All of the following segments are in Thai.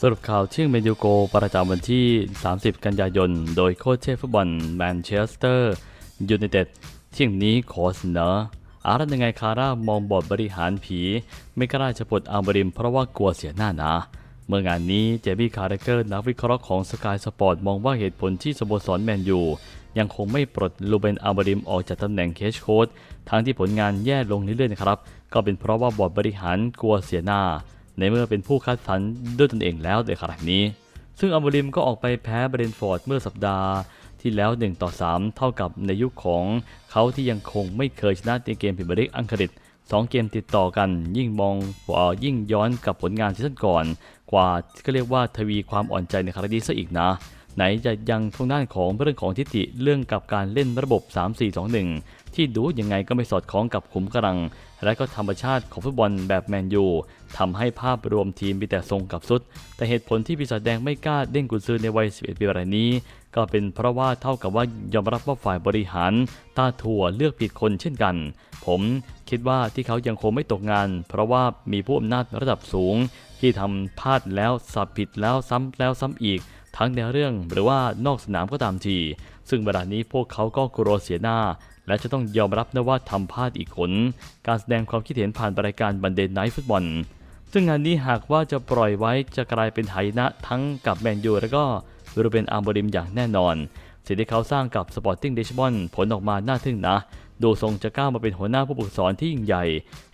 สรุปข่าวเที่ยงเมนูโกประจำวันที่ 30 กันยายน โดยโค้ชเชฟฟุตบอลแมนเชสเตอร์ยูไนเต็ดเที่ยงนี้ขอเสนออารัตยังไงคาร่ามองบอดบริหารผี ไม่กล้าจะปลดอัลบริมเพราะว่ากลัวเสียหน้านะ เมื่องานนี้เจมี่คาร์เรเกอร์นักวิเคราะห์ของสกายสปอร์ตมองว่าเหตุผลที่สโมสรแมนยูยังคงไม่ปลดลูเบนอัลบริมออกจากตำแหน่งเคชโค้ชทั้งที่ผลงานแย่ลงเรื่อยๆนะครับ ก็เป็นเพราะว่าบอร์ดบริหารกลัวเสียหน้า ในเมื่อเป็นผู้คัดสรรด้วยตนเองแล้วในขณะนี้ ซึ่งอัลบริมก็ออกไปแพ้เบรนฟอร์ดเมื่อสัปดาห์ที่แล้ว 1 ต่อ 3 เท่ากับในยุคของเขาที่ยังคงไม่เคยชนะในเกมพรีเมียร์ลีกอังกฤษ2 เกมติดต่อกันยิ่งมองเอ่อยิ่งย้อนกับผลงานซีซั่นก่อน กว่าก็เรียกว่าทวีความอ่อนใจในครั้งนี้ซะอีกนะ ไหนจะยังทางด้านของเรื่องของทิฏฐิเรื่องกับการเล่นระบบ 3-4-2-1 ที่ดูยังไงก็ไม่สอดคล้องกับขุมกำลัง และก็ธรรมชาติของฟุตบอลแบบแมนยูทำให้ภาพรวมทีมมีแต่ทรงกับสุด แต่เหตุผลที่ปีศาจแดงไม่กล้าเด้งกุญซือในวัย 11 ปีรายนี้ ก็เป็นเพราะว่าเท่ากับว่ายอมรับว่าฝ่ายบริหาร ตาถั่วเลือกผิดคนเช่นกัน ผมคิดว่าที่เขายังคงไม่ตกงาน เพราะว่ามีผู้อำนาจระดับสูง ที่ทำพลาดแล้วสับผิดแล้วซ้ำแล้วซ้ำอีก ทั้งในเรื่องหรือว่านอกสนามก็ตามที ซึ่งเวลานี้พวกเขาก็กลัวเสียหน้า และจะต้องยอมรับนะว่าทำพลาดอีกคน การแสดงความคิดเห็นผ่านรายการบันเดนไนท์ฟุตบอล ซึ่งงานนี้หากว่าจะปล่อยไว้จะกลายเป็นไหนะทั้งกับแมนยูและก็รูเบนอาร์โมริมอย่างแน่นอน สิ่งที่เขาสร้างกับสปอร์ติ้งเดชบอนผลออกมาน่าทึ่งนะ ดูทรงจะก้าวมาเป็นหัวหน้าผู้ฝึกสอนที่ยิ่งใหญ่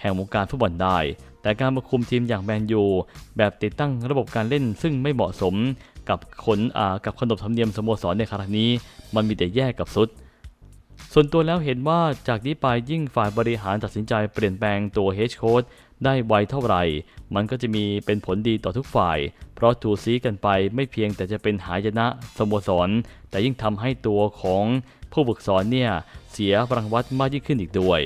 แห่งวงการฟุตบอลได้ แต่การมาคุมทีมอย่างแมนยูแบบติดตั้งระบบการเล่นซึ่งไม่เหมาะสม กับขนกับขนบธรรมเนียมสโมสรในครั้งนี้ มันมีแต่แย่กับสุด ส่วนตัวแล้วเห็นว่าจากนี้ไปยิ่งฝ่ายบริหารตัดสินใจเปลี่ยนแปลงตัวเฮดโค้ดได้ไวเท่าไหร่ มันก็จะมีเป็นผลดีต่อทุกฝ่าย เพราะถูซีกันไปไม่เพียงแต่จะเป็นหายนะสโมสร แต่ยิ่งทำให้ตัวของผู้ฝึกสอนเนี่ยเสียรางวัลมากยิ่งขึ้นอีกด้วย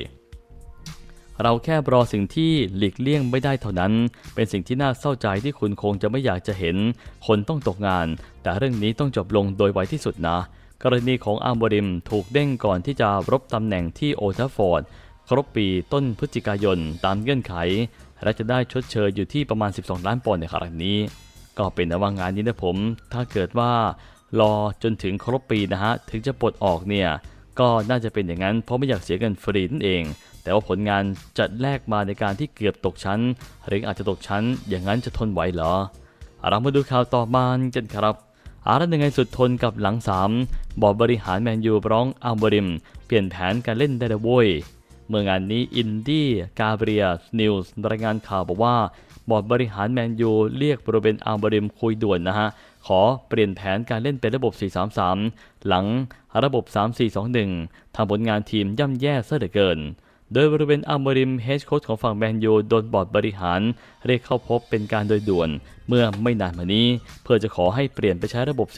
เราแค่รอสิ่งที่หลีกเลี่ยงไม่ได้เท่านั้น เป็นสิ่งที่น่าเศร้าใจที่คุณคงจะไม่อยากจะเห็น คนต้องตกงาน แต่เรื่องนี้ต้องจบลงโดยไวที่สุดนะ กรณีของอาร์มบริมถูกเด้งก่อนที่จะรบตำแหน่งที่โอทัฟฟอร์ด ครบปีต้นพฤศจิกายนตามเงื่อนไข และจะได้ชดเชยอยู่ที่ประมาณ 12 ล้านปอนด์ในครั้งนี้ ก็เป็นนะว่างานนี้นะผม ถ้าเกิดว่ารอจนถึงครบปีนะฮะถึงจะปลดออกเนี่ย ก็น่าจะเป็นอย่างนั้นเพราะไม่อยากเสียเงินฟรีนั่นเอง แต่ว่าผลงานจะแลกมาในการที่เกือบตกชั้น หรืออาจจะตกชั้น อย่างนั้นจะทนไหวเหรอ เรามาดูข่าวต่อมากันครับอาร์ตยังไงสุดทนกับหลัง 3 บอร์ดบริหารแมนยูร้องอัลบริม เปลี่ยนแผนการเล่นได้แล้วเว้ยเมื่องานนี้อินดี้กาเบรียนิวส์รายงานข่าวบอกว่าบอร์ดบริหารแมนยูเรียกโรเบนอัลบริมคุยด่วนนะฮะ ขอเปลี่ยนแผนการเล่นเป็นระบบ 4-3-3 หลังระบบ 3-4-2-1 ทำผลงานทีมย่ำแย่ซะเหลือเกิน โดยบริเวณอัลมริมเฮดโค้ชของฝั่งแมนยูโดนบอร์ดบริหาร เรียกเข้าพบเป็นการโดยด่วน เมื่อไม่นานมานี้ เพื่อจะขอให้เปลี่ยนไปใช้ระบบ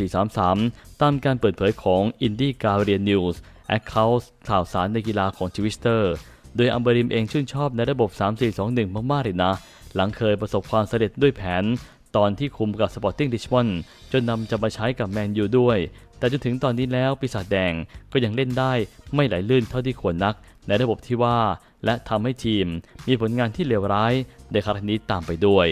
433 ตามการเปิดเผยของ Indie g a r d i a n News แอคเคาท์ข่าวสารในกีฬาของทวิสเตอร์ โดยอัลมริมเองชื่นชอบในระบบ 3421 มากๆเลยนะ หลังเคยประสบความสำเร็จด้วยแผน ตอนที่คุมกับ Sporting Lisbon จนนำจะมาใช้กับแมนยูด้วย แต่จนถึงตอนนี้แล้วปีศาจแดงก็ยังเล่นได้ไม่ไหลลื่นเท่าที่ควรนัก ในระบบที่ว่า และทำให้ทีมมีผลงานที่เลวร้ายในครั้งนี้ตามไปด้วย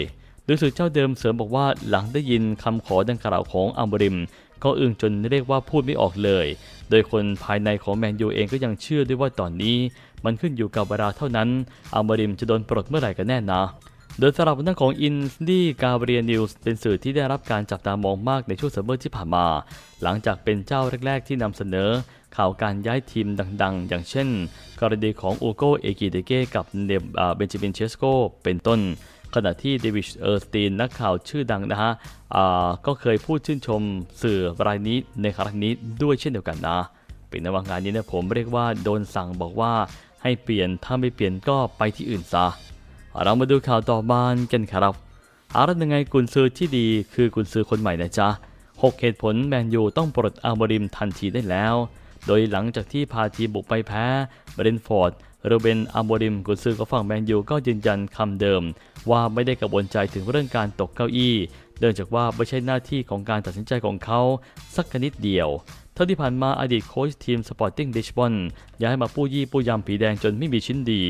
โดยสื่อเจ้าเดิมเสริมบอกว่าหลังได้ยินคำขอดังกล่าวของอัมบริม ก็อึ้งจนเรียกว่าพูดไม่ออกเลย โดยคนภายในของแมนยูเองก็ยังเชื่อด้วยว่าตอนนี้ มันขึ้นอยู่กับเวลาเท่านั้นอัมบริมจะโดนปลดเมื่อไหร่กันแน่นะ โดยสำหรับหน้าของอินดี้กาเบรียนิวส์เป็นสื่อที่ได้รับการจับตามองมากในช่วงซัมเมอร์ที่ผ่านมา หลังจากเป็นเจ้าแรก ๆ ที่นำเสนอ ข่าวการย้ายทีมดังๆ อย่างเช่น กรณีของอูโกเอกิเดเก้กับเนมเบนจามินเชสโกเป็นต้น ขณะที่เดวิดเออร์สตีน นักข่าวชื่อดังนะฮะก็เคยพูดชื่นชมสื่อรายนี้ในครั้งนี้ด้วยเช่นเดียวกันนะเป็นนว่างานนี้นะผมเรียกว่าโดนสั่งบอกว่าให้เปลี่ยนถ้าไม่เปลี่ยนก็ไปที่อื่นซะ เรามาดูข่าวต่อมากันครับอารัตยังไงกุนซือที่ดีคือกุนซือคนใหม่นะจ๊ะ 6 เหตุผลแมนยูต้องปลดอาร์บริมทันทีได้แล้ว โดยหลังจากที่พาทีมบุกไปแพ้เบรนฟอร์ดโรเบนอาร์บริมกุนซือของฝั่งแมนยูก็ยืนยันคำเดิม ว่าไม่ได้กังวลใจถึงเรื่องการตกเก้าอี้ เนื่องจากว่าไม่ใช่หน้าที่ของการตัดสินใจของเขาสักนิดเดียว เท่าที่ผ่านมาอดีตโค้ชทีมสปอร์ติ้งดิชบอนย้ายมาปู้ยี่ปู้ยำผีแดงจนไม่มีชิ้นดี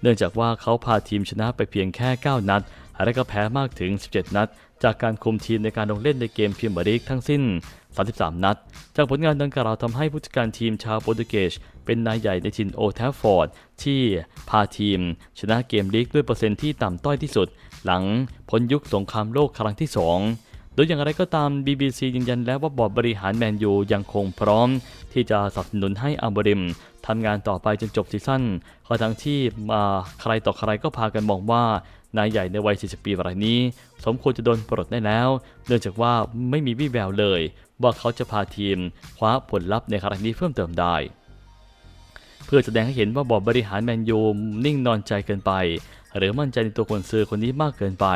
เนื่องจากว่าเขาพาทีมชนะไปเพียงแค่ 9 นัดและก็แพ้มากถึง 17 นัด จากการคุมทีมในการลงเล่นในเกมพรีเมียร์ลีกทั้งสิ้น 33 นัด จากผลงานดังกล่าวทำให้ผู้จัดการทีมชาวโปรตุเกสเป็นนายใหญ่ในถิ่นโอแทฟฟอร์ด ที่พาทีม ชนะเกมลีกด้วยเปอร์เซ็นต์ที่ต่ำต้อยที่สุด หลังพ้นยุคสงครามโลกครั้งที่ 2 โดยอย่างไรก็ตาม BBC ยืนยันแล้วว่าบอร์ดบริหารแมนยูยังคงพร้อม ที่จะสนับสนุนให้อัมบริมทำงานต่อไปจนจบซีซั่นขณะทั้งที่มาใครต่อใครก็พากันมองว่านายใหญ่ในวัย 40 ปีรายนี้ สมควรจะโดนปลดได้แล้ว เนื่องจากว่าไม่มีวี่แววเลย ว่าเขาจะพาทีมคว้าผลลัพธ์ในครั้งนี้เพิ่มเติมได้ เพื่อแสดงให้เห็นว่าบอร์ดบริหารแมนยูนิ่งนอนใจเกินไป หรือมั่นใจในตัวคนซื้อคนนี้มากเกินไป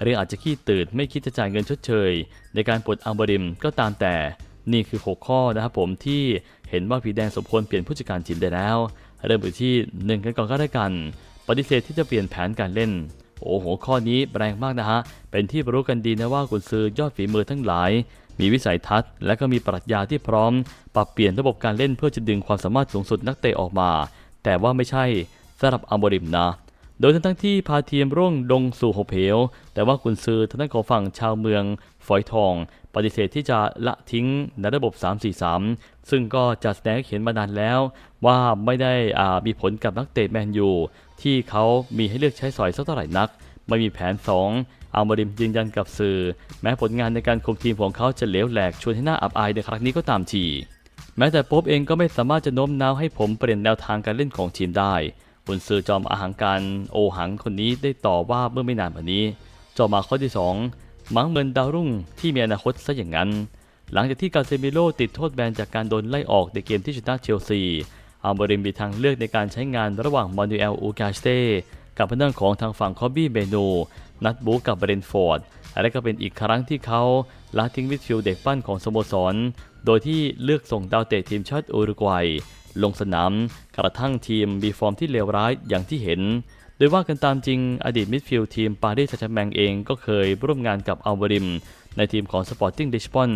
หรืออาจจะขี้ตื่นไม่คิดจะจ่ายเงินชดเชย ในการปลดอัมบริมก็ตามแต่ นี่คือ 6 ข้อนะครับผมที่เห็นว่าผีแดงสมควรเปลี่ยนผู้จัดการทีมได้แล้ว เริ่มไปที่หนึ่งกันก่อนก็ได้กัน ปฏิเสธที่จะเปลี่ยนแผนการเล่นโอ้โห ข้อนี้แรงมากนะฮะ เป็นที่รู้กันดีนะว่ากุนซือยอดฝีมือทั้งหลาย มีวิสัยทัศน์ และก็มีปรัชญาที่พร้อม ปรับเปลี่ยนระบบการเล่นเพื่อจะดึงความสามารถสูงสุดนักเตะออกมา แต่ว่าไม่ใช่สำหรับอัมบริมนะ โดยทั้งๆที่พาทีมร่วงลงสู่หกเหว แต่ว่ากุนซือทางด้านของฝั่งชาวเมืองฝอยทอง ปฏิเสธที่จะละทิ้งในระบบ 3-4-3 ซึ่งก็จะแสดงเห็นมานานแล้ว ว่าไม่ได้อ่ามีผลกับนักเตะแมนยูที่เขามีให้เลือกใช้สอยสักเท่าไหร่นัก ไม่มีแผน 2อัลมาริมยืนยันกับสื่อ แม้ผลงานในการคุมทีมของเขาจะเหลวแหลกชวนให้หน้าอับอายในครั้งนี้ก็ตามทีแม้แต่ป๊บเองก็ไม่สามารถจะโน้มน้าวให้ผมเปลี่ยนแนวทางการเล่นของทีมได้ บุนซือจอมอาหังการโอหังคนนี้ได้ต่อว่าเมื่อไม่นานมานี้ จอมาข้อที่ 2 มังเหมือนดาวรุ่งที่มีอนาคตซะอย่างนั้น หลังจากที่กาเซมิโลติดโทษแบนจากการโดนไล่ออกในเกมที่ชนะเชลซีอัลบริมมีทางเลือกในการใช้งานระหว่างมานูเอลอูกาสเตกับพนักของทางฝั่งคอบบี้เบโนนัดบูกับเบรนฟอร์ดและก็เป็นอีกครั้งที่เขาละทิ้งวิดฟิลด์เด็กปั้นของสโมสร โดยที่เลือกส่งดาวเตะทีมชาติอุรุกวัย ลงสนามกระทั่งทีมมีฟอร์มที่เลวร้ายอย่างที่เห็น โดยว่ากันตามจริงอดีตมิดฟิลด์ทีมปารีสแซงแชแมงเองก็เคยร่วมงานกับอัลวาริม ในทีมของสปอร์ติ้งลิชบอน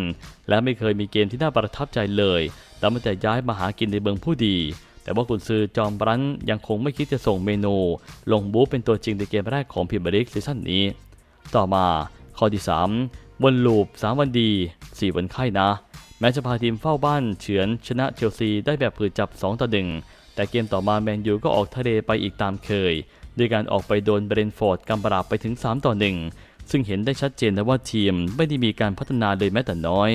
และไม่เคยมีเกมที่น่าประทับใจเลยแต่มาแต่ย้ายมาหากินในเมืองผู้ดีแต่ว่ากุนซือจอมบรันยังคงไม่คิดจะส่งเมนู ลงบู๊เป็นตัวจริงในเกมแรกของพรีเมียร์ลีกซีซั่นนี้ ต่อมาข้อที่3บนลูป 3 วันดี 4 วันไข้นะ ม้จะพาทีมเฝ้าบ้านเฉือนชนะเชลซีได้แบบผืดจับ 2 ต่อ 1 แต่เกมต่อมาแมนยูก็ออกทะเลไปอีกตามเคย ด้วยการออกไปโดนเบรนฟอร์ดกำปราบไปถึง 3 ต่อ 1 ซึ่งเห็นได้ชัดเจนนะว่าทีมไม่ได้มีการพัฒนาเลยแม้แต่น้อย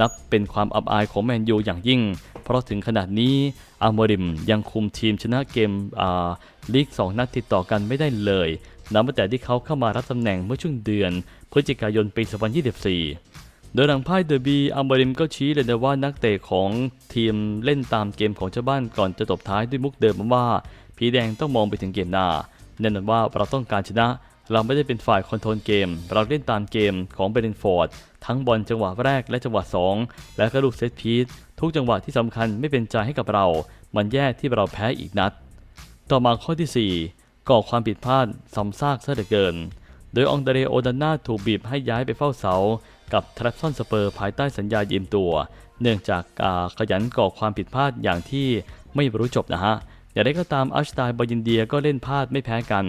นับเป็นความอับอายของแมนยูอย่างยิ่ง เพราะถึงขนาดนี้อาร์มริมยังคุมทีมชนะเกมอาลีก 2 นัดติดต่อกันไม่ได้เลยนับตั้งแต่ที่เขาเข้ามารับตำแหน่งเมื่อช่วงเดือน พฤศจิกายนปี 2024 โดยหลังพ่ายเดอร์บีอัมบริมก็ชี้เลยนะว่านักเตะของทีมเล่นตามเกมของเจ้าบ้านก่อนจะตบท้ายด้วยมุกเดิมว่า ผีแดงต้องมองไปถึงเกมหน้าแน่นอนว่าเราต้องการชนะ เราไม่ได้เป็นฝ่ายคอนโทรลเกม เราเล่นตามเกมของเบรนฟอร์ดทั้งบอลจังหวะแรกและจังหวะ 2 และก็ลูกเซตพีซทุกจังหวะที่สำคัญไม่เป็นใจให้กับเรา มันแย่ที่เราแพ้อีกนัด ต่อมาข้อที่ 4 ก่อความผิดพลาดซ้ำซากซะเหลือเกิน โดยองเดเรโอดาน่าถูกบีบให้ย้ายไปเฝ้าเสา กับทรัพซอนสเปอร์ภายใต้สัญญายืมตัว เนื่องจากขยันก่อความผิดพลาดอย่างที่ไม่รู้จบนะฮะอย่างไรก็ตามอัชตายบอยินเดียก็เล่นพลาดไม่แพ้กัน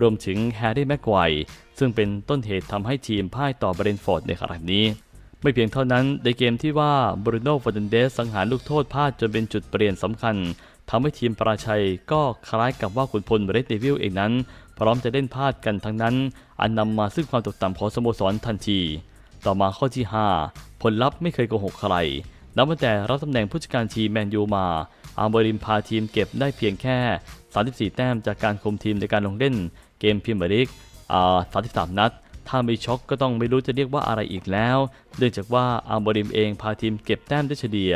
รวมถึงแฮร์รี่แม็กไกว์ซึ่งเป็นต้นเหตุทำให้ทีมพ่ายต่อเบรนฟอร์ดในครั้งนี้ ไม่เพียงเท่านั้นในเกมที่ว่าบรูโน่ฟอร์นันเดสสังหารลูกโทษพลาดจนเป็นจุดเปลี่ยนสำคัญทำให้ทีมปราชัยก็คล้ายกับว่าขุนพลเรดเดวิลเองนั้น พร้อมจะเล่นพลาดกันทั้งนั้น อันนำมาซึ่งความตกต่ำของสโมสรทันที ต่อมาข้อที่ 5 ผลลัพธ์ไม่เคยโกหกใคร นับตั้งแต่รับตำแหน่งผู้จัดการทีมแมนยูมา อาร์เบริมพาทีมเก็บได้เพียงแค่ 34 แต้มจากการคุมทีมในการลงเล่น เกมพรีเมียร์ลีกอ่า33 นัด ถ้าไม่ช็อกก็ต้องไม่รู้จะเรียกว่าอะไรอีกแล้ว เนื่องจากว่าอาร์เบริมเองพาทีมเก็บแต้มได้เฉลี่ย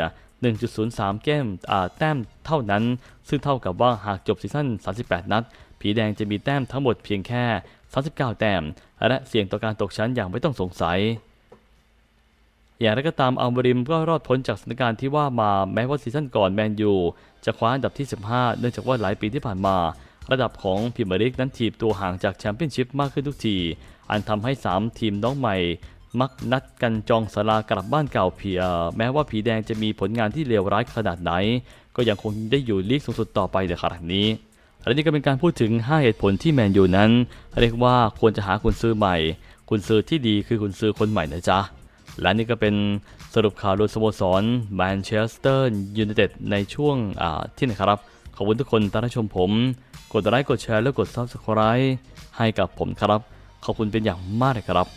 1.03 แก้มอ่าแต้มเท่านั้น ซึ่งเท่ากับว่าหากจบซีซั่น 38 นัด ผีแดงจะมีแต้มทั้งหมดเพียงแค่ 39 แต้ม และเสี่ยงต่อการตกชั้นอย่างไม่ต้องสงสัย อย่างไรก็ตามอัลบริมก็รอดพ้นจากสถานการณ์ที่ว่ามาแม้ว่าซีซั่นก่อนแมนยูจะคว้าอันดับที่ 15 เนื่องจากว่าหลายปีที่ผ่านมา ระดับของพรีมียร์ลีกนั้นถีบตัวห่างจากแชมเปี้ยนชิพมากขึ้นทุกที อันทำให้ 3 ทีมน้องใหม่ มักนัดกันจองสลากลับบ้านเก่าเพียแม้ว่าผีแดงจะมีผลงานที่เลวร้ายขนาดไหน ก็ยังคงได้อยู่ลีกสูงสุดต่อไปในขณะนี้และนี่ก็เป็นการพูดถึง 5 เหตุผลที่แมนยูนั้น เรียกว่าควรจะหาคุณซื้อใหม่ คุณซื้อที่ดีคือคุณซื้อคนใหม่นะจ๊ะ และนี่ก็เป็นสรุปข่าวโดยสโมสรแมนเชสเตอร์ยูไนเต็ดในช่วงที่นะครับ ขอบคุณทุกคนที่รับชมผม กดไลค์กดแชร์และกด Subscribe ให้กับผมครับ ขอบคุณเป็นอย่างมากเลยครับ